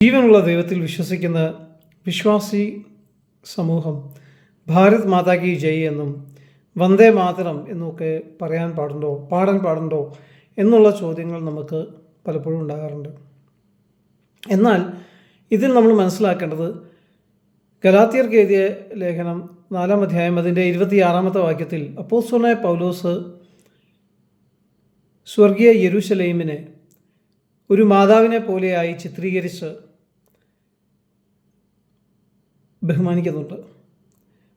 ജീവനുള്ള ദൈവത്തിൽ വിശ്വസിക്കുന്ന വിശ്വാസി സമൂഹം ഭാരത് മാതാ കി ജയ് എന്നും വന്ദേ മാതരം എന്നൊക്കെ പറയാൻ പാടുണ്ടോ പാടാൻ പാടുണ്ടോ എന്നുള്ള ചോദ്യങ്ങൾ നമുക്ക് പലപ്പോഴും ഉണ്ടാകാറുണ്ട്. എന്നാൽ ഇതിൽ നമ്മൾ മനസ്സിലാക്കേണ്ടത് ഗലാത്തിയർക്ക് എഴുതിയ ലേഖനം നാലാം അധ്യായം അതിന്റെ ഇരുപത്തിയാറാമത്തെ വാക്യത്തിൽ അപ്പോസ്തലനായ പൗലോസ് സ്വർഗീയ യെരുശലേമിനെ ഒരു മാതാവിനെ പോലെയായി ചിത്രീകരിച്ച് ബഹുമാനിക്കുന്നുണ്ട്.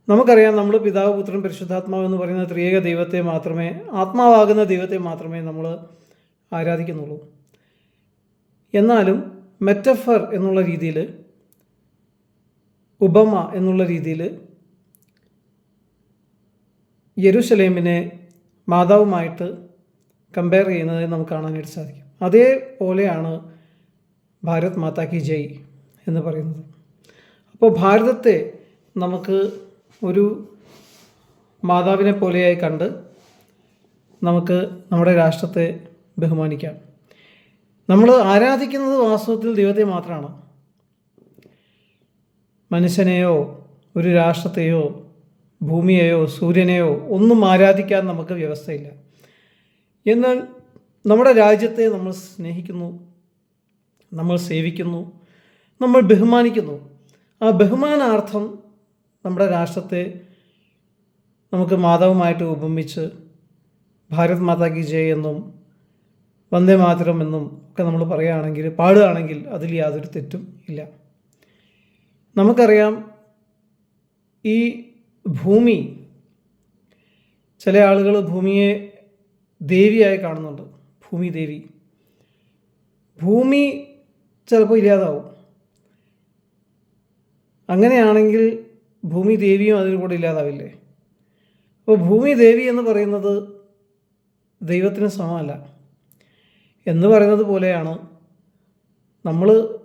നമുക്കറിയാം നമ്മൾ പിതാവ് പുത്രൻ പരിശുദ്ധാത്മാവ് എന്ന് പറയുന്ന ത്രിയേക ദൈവത്തെ മാത്രമേ ആത്മാവാകുന്ന ദൈവത്തെ മാത്രമേ നമ്മൾ ആരാധിക്കുന്നുള്ളൂ. എന്നാലും മെറ്റഫർ എന്നുള്ള രീതിയിൽ ഉപമ എന്നുള്ള രീതിയിൽ യരുസലേമിനെ മാതാവുമായിട്ട് കമ്പയർ ചെയ്യുന്നത് നമുക്ക് കാണാനായിട്ട് സാധിക്കും. അതേപോലെയാണ് ഭാരത് മാതാ കി ജയ് എന്ന് പറയുന്നത്. അപ്പോൾ ഭാരതത്തെ നമുക്ക് ഒരു മാതാവിനെ പോലെയായി കണ്ട് നമുക്ക് നമ്മുടെ രാഷ്ട്രത്തെ ബഹുമാനിക്കാം. നമ്മൾ ആരാധിക്കുന്നത് വാസ്തവത്തിൽ ദൈവത്തെ മാത്രമാണ്. മനുഷ്യനെയോ ഒരു രാഷ്ട്രത്തെയോ ഭൂമിയെയോ സൂര്യനെയോ ഒന്നും ആരാധിക്കാൻ നമുക്ക് വ്യവസ്ഥയില്ല. എന്നാൽ നമ്മുടെ രാജ്യത്തെ നമ്മൾ സ്നേഹിക്കുന്നു നമ്മൾ സേവിക്കുന്നു നമ്മൾ ബഹുമാനിക്കുന്നു. ആ ബഹുമാനാർത്ഥം നമ്മുടെ രാഷ്ട്രത്തെ നമുക്ക് മാതാവുമായിട്ട് ഉപമിച്ച് ഭാരത് മാതാ കി ജയ് എന്നും വന്ദേ മാതരം എന്നും ഒക്കെ നമ്മൾ പറയുകയാണെങ്കിൽ പാടുകയാണെങ്കിൽ അതിൽ യാതൊരു തെറ്റും ഇല്ല. നമുക്കറിയാം ഈ ഭൂമി ചില ആളുകൾ ഭൂമിയെ ദേവിയായി കാണുന്നുണ്ട് ഭൂമി ദേവി. ഭൂമി ചിലപ്പോൾ ഇല്ലാതാവും. അങ്ങനെയാണെങ്കിൽ ഭൂമി ദേവിയും അതിൽ കൂടെ ഇല്ലാതാവില്ലേ? അപ്പോൾ ഭൂമി ദേവി എന്ന് പറയുന്നത് ദൈവത്തിന് സമമല്ല. എന്ന് പറയുന്നത് പോലെയാണ് നമ്മൾ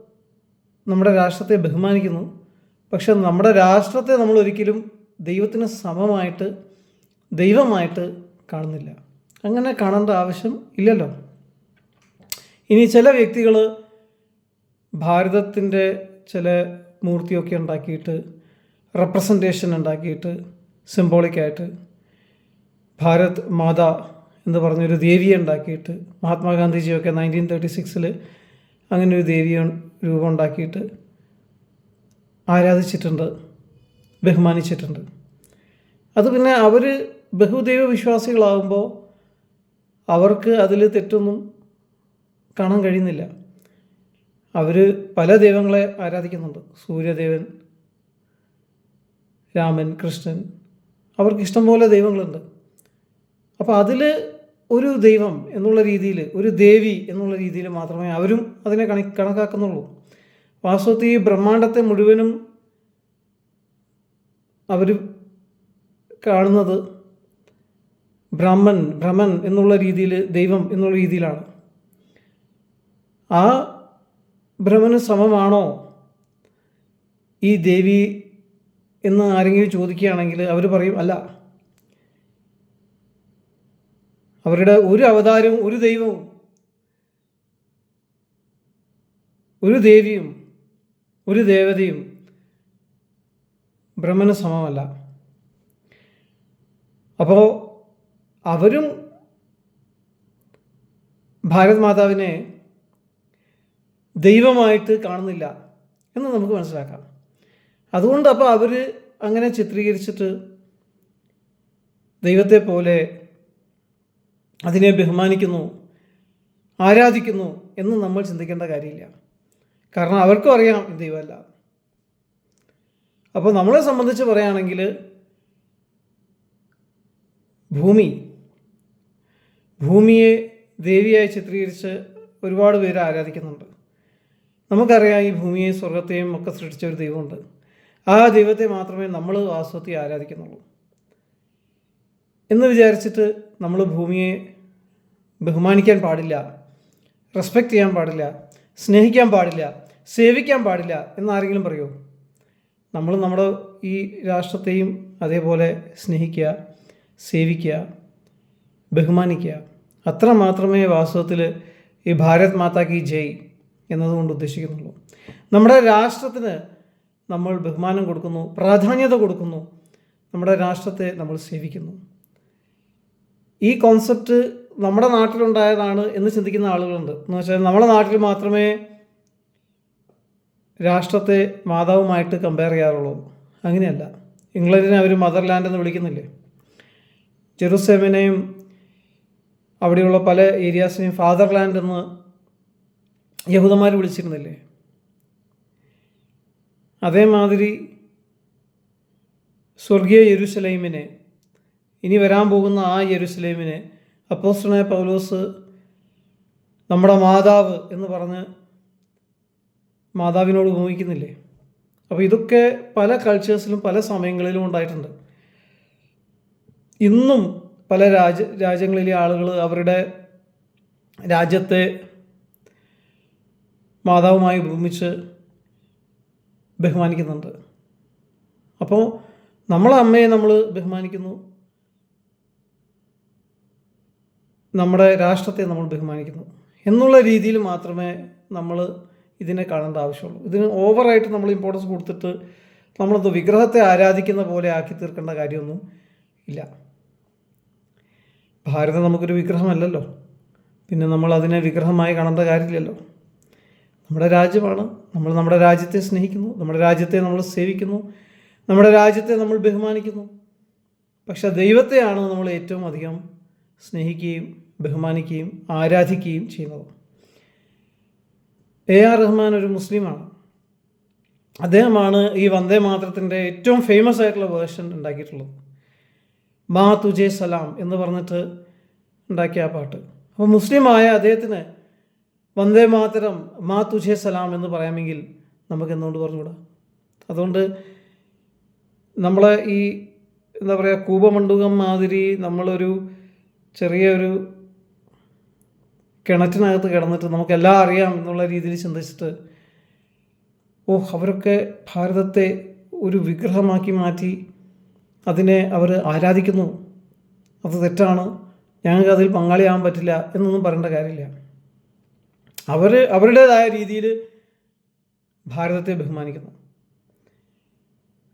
നമ്മുടെ രാഷ്ട്രത്തെ ബഹുമാനിക്കുന്നു. പക്ഷെ നമ്മുടെ രാഷ്ട്രത്തെ നമ്മൾ ഒരിക്കലും ദൈവത്തിന് സമമായിട്ട് ദൈവമായിട്ട് കാണുന്നില്ല. അങ്ങനെ കാണേണ്ട ആവശ്യം ഇല്ലല്ലോ. ഇനി ചില വ്യക്തികൾ ഭാരതത്തിന്റെ ചില മൂർത്തിയൊക്കെ ഉണ്ടാക്കിയിട്ട് റെപ്രസെന്റേഷൻ ഉണ്ടാക്കിയിട്ട് സിംബോളിക്കായിട്ട് ഭാരത് മാതാ എന്ന് പറഞ്ഞൊരു ദേവിയെ ഉണ്ടാക്കിയിട്ട് മഹാത്മാഗാന്ധിജിയൊക്കെ നയന്റീൻ തേർട്ടി സിക്സിൽ അങ്ങനെ ഒരു ദേവിയെ രൂപം ഉണ്ടാക്കിയിട്ട് ആരാധിച്ചിട്ടുണ്ട് ബഹുമാനിച്ചിട്ടുണ്ട്. അത് പിന്നെ അവർ ബഹുദൈവ വിശ്വാസികളാകുമ്പോൾ അവർക്ക് അതിൽ തെറ്റൊന്നും കാണാൻ കഴിയുന്നില്ല. അവർ പല ദൈവങ്ങളെ ആരാധിക്കുന്നുണ്ട്. സൂര്യദേവൻ രാമൻ കൃഷ്ണൻ. അവർക്ക് ഇഷ്ടംപോലെ ദൈവങ്ങളുണ്ട്. അപ്പോൾ അതിൽ ഒരു ദൈവം എന്നുള്ള രീതിയിൽ ഒരു ദേവി എന്നുള്ള രീതിയിൽ മാത്രമേ അവരും അതിനെ കണി കണക്കാക്കുന്നുള്ളൂ. വാസ്തവത്തിൽ ഈ ബ്രഹ്മാണ്ടത്തെ മുഴുവനും അവർ കാണുന്നത് ബ്രഹ്മൻ ഭ്രമൻ എന്നുള്ള രീതിയിൽ ദൈവം എന്നുള്ള രീതിയിലാണ്. ആ ഭ്രമന് സമമാണോ ഈ ദേവി എന്ന് ആരെങ്കിലും ചോദിക്കുകയാണെങ്കിൽ അവർ പറയും അല്ല. അവരുടെ ഒരു അവതാരവും ഒരു ദൈവവും ഒരു ദേവിയും ഒരു ദേവതയും ബ്രഹ്മന് സമമല്ല. അപ്പോൾ അവരും ഭാരത് മാതാവിനെ ദൈവമായിട്ട് കാണുന്നില്ല എന്ന് നമുക്ക് മനസ്സിലാക്കാം. അതുകൊണ്ട് അപ്പോൾ അവർ അങ്ങനെ ചിത്രീകരിച്ചിട്ട് ദൈവത്തെ പോലെ അതിനെ ബഹുമാനിക്കുന്നു ആരാധിക്കുന്നു എന്ന് നമ്മൾ ചിന്തിക്കേണ്ട കാര്യമില്ല. കാരണം അവർക്കും അറിയാം ദൈവമല്ല. അപ്പോൾ നമ്മളെ സംബന്ധിച്ച് പറയുകയാണെങ്കിൽ ഭൂമി ഭൂമിയെ ദേവിയായി ചിത്രീകരിച്ച് ഒരുപാട് പേര് ആരാധിക്കുന്നുണ്ട്. നമുക്കറിയാം ഈ ഭൂമിയെയും സ്വർഗത്തെയും ഒക്കെ സൃഷ്ടിച്ച ഒരു ദൈവമുണ്ട്. ആ ദൈവത്തെ മാത്രമേ നമ്മൾ വാസ്തവത്തിൽ ആരാധിക്കുന്നുള്ളൂ. എന്ന് വിചാരിച്ചിട്ട് നമ്മൾ ഭൂമിയെ ബഹുമാനിക്കാൻ പാടില്ല റെസ്പെക്റ്റ് ചെയ്യാൻ പാടില്ല സ്നേഹിക്കാൻ പാടില്ല സേവിക്കാൻ പാടില്ല എന്നാരെങ്കിലും പറയുമോ നമ്മൾ നമ്മുടെ ഈ രാഷ്ട്രത്തെയും അതേപോലെ സ്നേഹിക്കുക സേവിക്കുക ബഹുമാനിക്കുക. അത്ര മാത്രമേ വാസ്തവത്തിൽ ഈ ഭാരത് മാതാ കി ജയ് എന്നതുകൊണ്ട് ഉദ്ദേശിക്കുന്നുള്ളൂ. നമ്മുടെ രാഷ്ട്രത്തിന് നമ്മൾ ബഹുമാനം കൊടുക്കുന്നു പ്രാധാന്യത കൊടുക്കുന്നു നമ്മുടെ രാഷ്ട്രത്തെ നമ്മൾ സേവിക്കുന്നു. ഈ കോൺസെപ്റ്റ് നമ്മുടെ നാട്ടിലുണ്ടായതാണ് എന്ന് ചിന്തിക്കുന്ന ആളുകളുണ്ട്. എന്ന് വെച്ചാൽ നമ്മുടെ നാട്ടിൽ മാത്രമേ രാഷ്ട്രത്തെ മാതാവുമായിട്ട് കമ്പയർ ചെയ്യാറുള്ളൂ. അങ്ങനെയല്ല. ഇംഗ്ലണ്ടിനെ അവർ മദർലാൻഡ് എന്ന് വിളിക്കുന്നില്ലേ? ജെറുസലേമിനെയും അവിടെയുള്ള പല ഏരിയാസിനെയും ഫാദർലാൻഡ് എന്ന് യഹൂദന്മാർ വിളിച്ചിരുന്നില്ലേ? അതേമാതിരി സ്വർഗീയ യെരുസലൈമിനെ ഇനി വരാൻ പോകുന്ന ആ യെരുസലൈമിനെ അപ്പോസ്റ്റനായ പൗലോസ് നമ്മുടെ മാതാവ് എന്ന് പറഞ്ഞ് മാതാവിനോട് ഉപമിക്കുന്നില്ലേ? അപ്പോൾ ഇതൊക്കെ പല കൾച്ചേഴ്സിലും പല സമയങ്ങളിലും ഉണ്ടായിട്ടുണ്ട്. ഇന്നും പല രാജ്യ രാജ്യങ്ങളിലെ ആളുകൾ അവരുടെ രാജ്യത്തെ മാതാവുമായി ഉപമിച്ച് ബഹുമാനിക്കുന്നുണ്ട്. അപ്പോൾ നമ്മളെ അമ്മയെ നമ്മൾ ബഹുമാനിക്കുന്നു. നമ്മുടെ രാഷ്ട്രത്തെ നമ്മൾ ബഹുമാനിക്കുന്നു. എന്നുള്ള രീതിയിൽ മാത്രമേ നമ്മൾ ഇതിനെ കാണേണ്ട ആവശ്യമുള്ളൂ. ഇതിന് ഓവറായിട്ട് നമ്മൾ ഇമ്പോർട്ടൻസ് കൊടുത്തിട്ട് നമ്മളത് വിഗ്രഹത്തെ ആരാധിക്കുന്ന പോലെ ആക്കി തീർക്കേണ്ട കാര്യമൊന്നും ഇല്ല. ഭാരതം നമുക്കൊരു വിഗ്രഹമല്ലല്ലോ. പിന്നെ നമ്മൾ അതിനെ വിഗ്രഹമായി കാണേണ്ട കാര്യമില്ലല്ലോ. നമ്മുടെ രാജ്യമാണ്. നമ്മൾ നമ്മുടെ രാജ്യത്തെ സ്നേഹിക്കുന്നു. നമ്മുടെ രാജ്യത്തെ നമ്മൾ സേവിക്കുന്നു. നമ്മുടെ രാജ്യത്തെ നമ്മൾ ബഹുമാനിക്കുന്നു. പക്ഷെ ദൈവത്തെയാണ് നമ്മൾ ഏറ്റവും അധികം സ്നേഹിക്കുകയും ബഹുമാനിക്കുകയും ആരാധിക്കുകയും ചെയ്യുന്നത്. എ ആർ റഹ്മാൻ ഒരു മുസ്ലിമാണ്. അദ്ദേഹമാണ് ഈ വന്ദേ മാതരത്തിന്റെ ഏറ്റവും ഫേമസ് ആയിട്ടുള്ള വേർഷൻ ഉണ്ടാക്കിയിട്ടുള്ളത്. മാ തുജെ സലാം എന്ന് പറഞ്ഞിട്ട് ഉണ്ടാക്കിയ ആ പാട്ട്. അപ്പോൾ മുസ്ലിമായ അദ്ദേഹത്തിന് വന്ദേ മാതരം മാ തുജെ സലാം എന്ന് പറയാമെങ്കിൽ നമുക്ക് എന്തുകൊണ്ട് പറഞ്ഞുകൂടാ? അതുകൊണ്ട് നമ്മളെ ഈ എന്താ പറയുക കൂപമണ്ഡുകം മാതിരി നമ്മളൊരു ചെറിയൊരു കിണറ്റിനകത്ത് കിടന്നിട്ട് നമുക്കെല്ലാം അറിയാം എന്നുള്ള രീതിയിൽ ചിന്തിച്ചിട്ട് ഓ അവരൊക്കെ ഭാരതത്തെ ഒരു വിഗ്രഹമാക്കി മാറ്റി അതിനെ അവർ ആരാധിക്കുന്നു? അത് തെറ്റാണ്. ഞങ്ങൾക്ക് അതിൽ പങ്കാളിയാകാൻ പറ്റില്ല എന്നൊന്നും പറയേണ്ട കാര്യമില്ല. അവർ അവരുടേതായ രീതിയിൽ ഭാരതത്തെ ബഹുമാനിക്കുന്നു.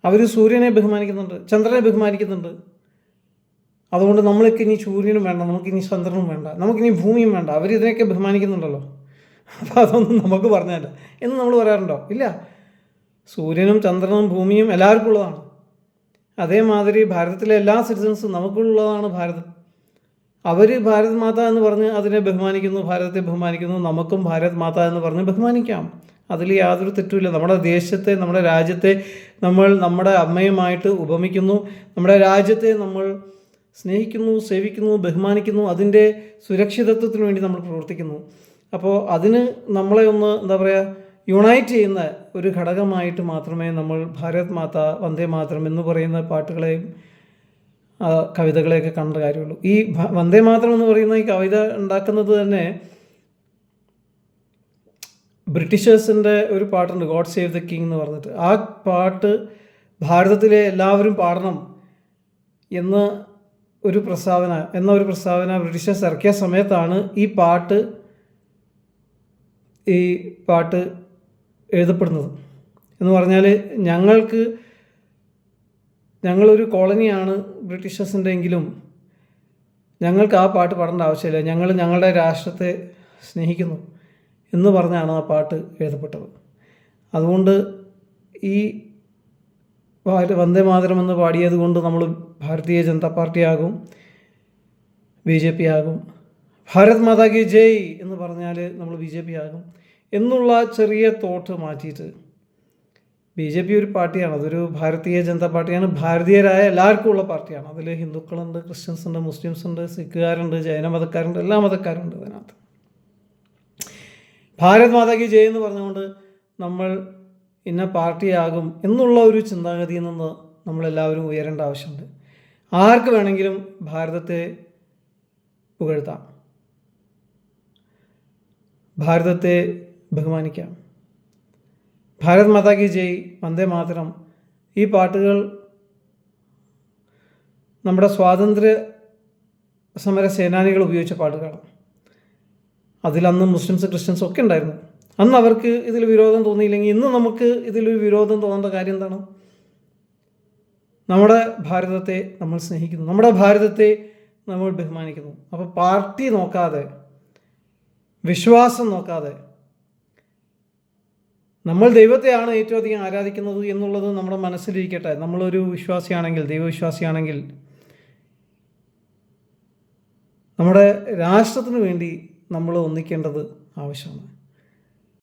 അവർ സൂര്യനെ ബഹുമാനിക്കുന്നുണ്ട് ചന്ദ്രനെ ബഹുമാനിക്കുന്നുണ്ട്. അതുകൊണ്ട് നമ്മൾക്ക് ഇനി സൂര്യനും വേണ്ട നമുക്കിനി ചന്ദ്രനും വേണ്ട നമുക്കിനി ഭൂമിയും വേണ്ട അവർ ഇതിനെയൊക്കെ ബഹുമാനിക്കുന്നുണ്ടല്ലോ. അപ്പോൾ അതൊന്നും നമുക്ക് പറഞ്ഞല്ല എന്ന് നമ്മൾ പറയാറുണ്ടോ? ഇല്ല. സൂര്യനും ചന്ദ്രനും ഭൂമിയും എല്ലാവർക്കും ഉള്ളതാണ്. അതേമാതിരി ഭാരതത്തിലെ എല്ലാ സിറ്റിസൺസും നമുക്കുള്ളതാണ് ഭാരതം. അവർ ഭാരത് മാതാ എന്ന് പറഞ്ഞ് അതിനെ ബഹുമാനിക്കുന്നു ഭാരതത്തെ ബഹുമാനിക്കുന്നു നമുക്കും ഭാരത് മാതാ എന്ന് പറഞ്ഞ് ബഹുമാനിക്കാം. അതിൽ യാതൊരു തെറ്റുമില്ല. നമ്മുടെ ദേശത്തെ നമ്മുടെ രാജ്യത്തെ നമ്മൾ നമ്മുടെ അമ്മയുമായിട്ട് ഉപമിക്കുന്നു. നമ്മുടെ രാജ്യത്തെ നമ്മൾ സ്നേഹിക്കുന്നു സേവിക്കുന്നു ബഹുമാനിക്കുന്നു. അതിന്റെ സുരക്ഷിതത്വത്തിന് വേണ്ടി നമ്മൾ പ്രവർത്തിക്കുന്നു. അപ്പോൾ അതിന് നമ്മളെ ഒന്ന് എന്താ പറയുക യുണൈറ്റ് ചെയ്യുന്ന ഒരു ഘടകമായിട്ട് മാത്രമേ നമ്മൾ ഭാരത് മാതാ വന്ദേ മാതരം എന്ന് പറയുന്ന പാട്ടുകളെയും കവിതകളെയൊക്കെ കണ്ട കാര്യമുള്ളൂ. ഈ വന്ദേ മാതരം എന്ന് പറയുന്ന ഈ കവിത ഉണ്ടാക്കുന്നത് തന്നെ ബ്രിട്ടീഷേഴ്സിന്റെ ഒരു പാട്ടുണ്ട് ഗോഡ് സേവ് ദ കിങ് എന്ന് പറഞ്ഞിട്ട്. ആ പാട്ട് ഭാരതത്തിലെ എല്ലാവരും പാടണം എന്ന് ഒരു പ്രസ്താവന എന്ന ഒരു പ്രസ്താവന ബ്രിട്ടീഷേഴ്സ് ഇറക്കിയ സമയത്താണ് ഈ പാട്ട് ഈ പാട്ട് എഴുതപ്പെടുന്നത്. എന്ന് പറഞ്ഞാൽ ഞങ്ങൾക്ക് ഞങ്ങളൊരു കോളനിയാണ് ബ്രിട്ടീഷേഴ്സിന്റെ എങ്കിലും ഞങ്ങൾക്ക് ആ പാട്ട് പാടേണ്ട ആവശ്യമില്ല. ഞങ്ങൾ ഞങ്ങളുടെ രാഷ്ട്രത്തെ സ്നേഹിക്കുന്നു എന്ന് പറഞ്ഞാണ് ആ പാട്ട് എഴുതപ്പെട്ടത്. അതുകൊണ്ട് ഈ വന്ദേ മാതരം എന്ന് പാടിയത് കൊണ്ട് നമ്മൾ ഭാരതീയ ജനതാ പാർട്ടി ആകും ബി ജെ പി ആകും ഭാരത് മാതാ കി ജയ് എന്ന് പറഞ്ഞാൽ നമ്മൾ ബി ജെ പി ആകും എന്നുള്ള ചെറിയ തോട്ട് മാറ്റിയിട്ട് ബി ജെ പി ഒരു പാർട്ടിയാണ് അതൊരു ഭാരതീയ ജനതാ പാർട്ടിയാണ്. ഭാരതീയരായ എല്ലാവർക്കും ഉള്ള പാർട്ടിയാണ്. അതിൽ ഹിന്ദുക്കളുണ്ട് ക്രിസ്ത്യൻസ് ഉണ്ട് മുസ്ലിംസ് ഉണ്ട് സിഖുകാരുണ്ട് ജൈന മതക്കാരുണ്ട് എല്ലാ മതക്കാരുണ്ട് അതിനകത്ത്. ഭാരത് മാതാ ജയ് എന്ന് പറഞ്ഞുകൊണ്ട് നമ്മൾ ഇന്ന പാർട്ടിയാകും എന്നുള്ള ഒരു ചിന്താഗതിയിൽ നിന്ന് നമ്മളെല്ലാവരും ഉയരേണ്ട ആവശ്യമുണ്ട്. ആർക്ക് വേണമെങ്കിലും ഭാരതത്തെ പുകഴ്ത്താം. ഭാരതത്തെ ബഹുമാനിക്കാം. ഭാരത് മാതാ കി ജയ് വന്ദേ മാതരം. ഈ പാട്ടുകൾ നമ്മുടെ സ്വാതന്ത്ര്യ സമര സേനാനികൾ ഉപയോഗിച്ച പാട്ടുകളാണ്. അതിലന്ന് മുസ്ലിംസ് ക്രിസ്ത്യൻസ് ഒക്കെ ഉണ്ടായിരുന്നു. അന്ന് അവർക്ക് ഇതിൽ വിരോധം തോന്നിയില്ലെങ്കിൽ ഇന്ന് നമുക്ക് ഇതിലൊരു വിരോധം തോന്നേണ്ട കാര്യം എന്താണ്? നമ്മുടെ ഭാരതത്തെ നമ്മൾ സ്നേഹിക്കുന്നു. നമ്മുടെ ഭാരതത്തെ നമ്മൾ ബഹുമാനിക്കുന്നു. അപ്പോൾ പാർട്ടി നോക്കാതെ വിശ്വാസം നോക്കാതെ നമ്മൾ ദൈവത്തെയാണ് ഏറ്റവും അധികം ആരാധിക്കുന്നത് എന്നുള്ളത് നമ്മുടെ മനസ്സിലിരിക്കട്ടെ. നമ്മളൊരു വിശ്വാസിയാണെങ്കിൽ ദൈവവിശ്വാസിയാണെങ്കിൽ നമ്മുടെ രാഷ്ട്രത്തിന് വേണ്ടി നമ്മൾ ഒന്നിക്കേണ്ടത് ആവശ്യമാണ്.